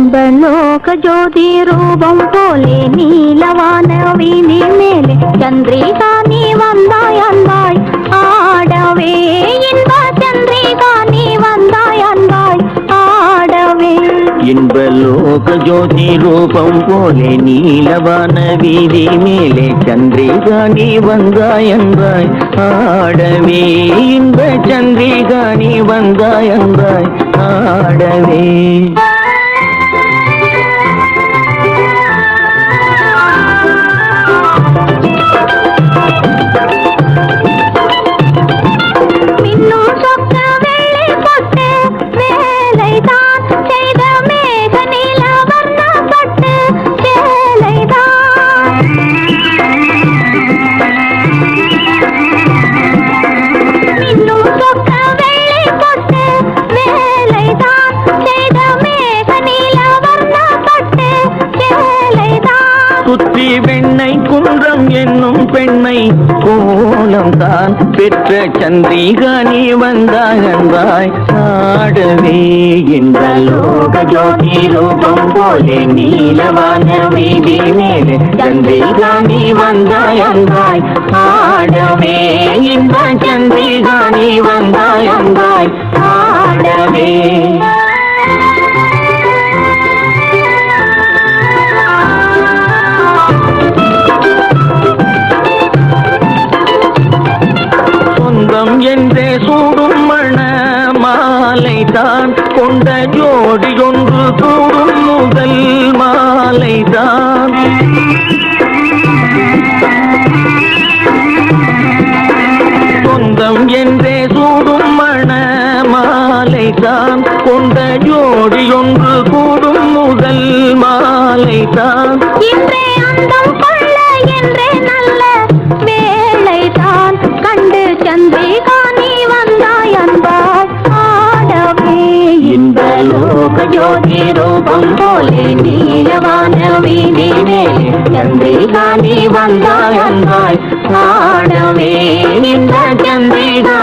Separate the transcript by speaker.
Speaker 1: லோக ஜோதி ரூபம் போலே நீலவான வீதி மேலே சந்திரிகா நீ வந்தாய் அன்பாய். ஆடவே இன்ப சந்திரிகா நீ வந்தாய் அன்பாய். ஆடவே
Speaker 2: இன்பலோக ஜோதி ரூபம் போலே நீலவான வீதி மேலே சந்திரிகா நீ வந்தாய் அன்பாய். ஆடவே இன்ப சந்திரிகா நீ வந்தாய் அன்பாய். ஆடவே சுற்றி வெண்ணை குன்றம் என்னும் பெண்ணை கோலம் தான் பெற்ற சந்திரிகா நீ வந்தாய் அன்பாய். ஆடவே இந்த லோக ஜோதி ரூபம் போலே நீலவான வீதி மேலே சந்திரிகா நீ வந்தாய் அன்பாய். ஆடவே இந்த சந்திரிகா நீ தான் கொண்ட ஜோடி ஒன்று கூடும் முதல் மாலை தான் சொந்தம் என்றே சூடும் மண மாலை தான் கொண்ட ஜோடி ஒன்று கூடும் முதல் மாலை தான்
Speaker 1: என்றே நல்ல வேலைதான். கண்டு சந்திரிகா
Speaker 2: லோக ஜோதி ரூபம் போலே நீலவான வீதி மேலே சந்திரிகா நீ வந்தாய் அன்பாய் ஆடவே இந்த சந்திரிகா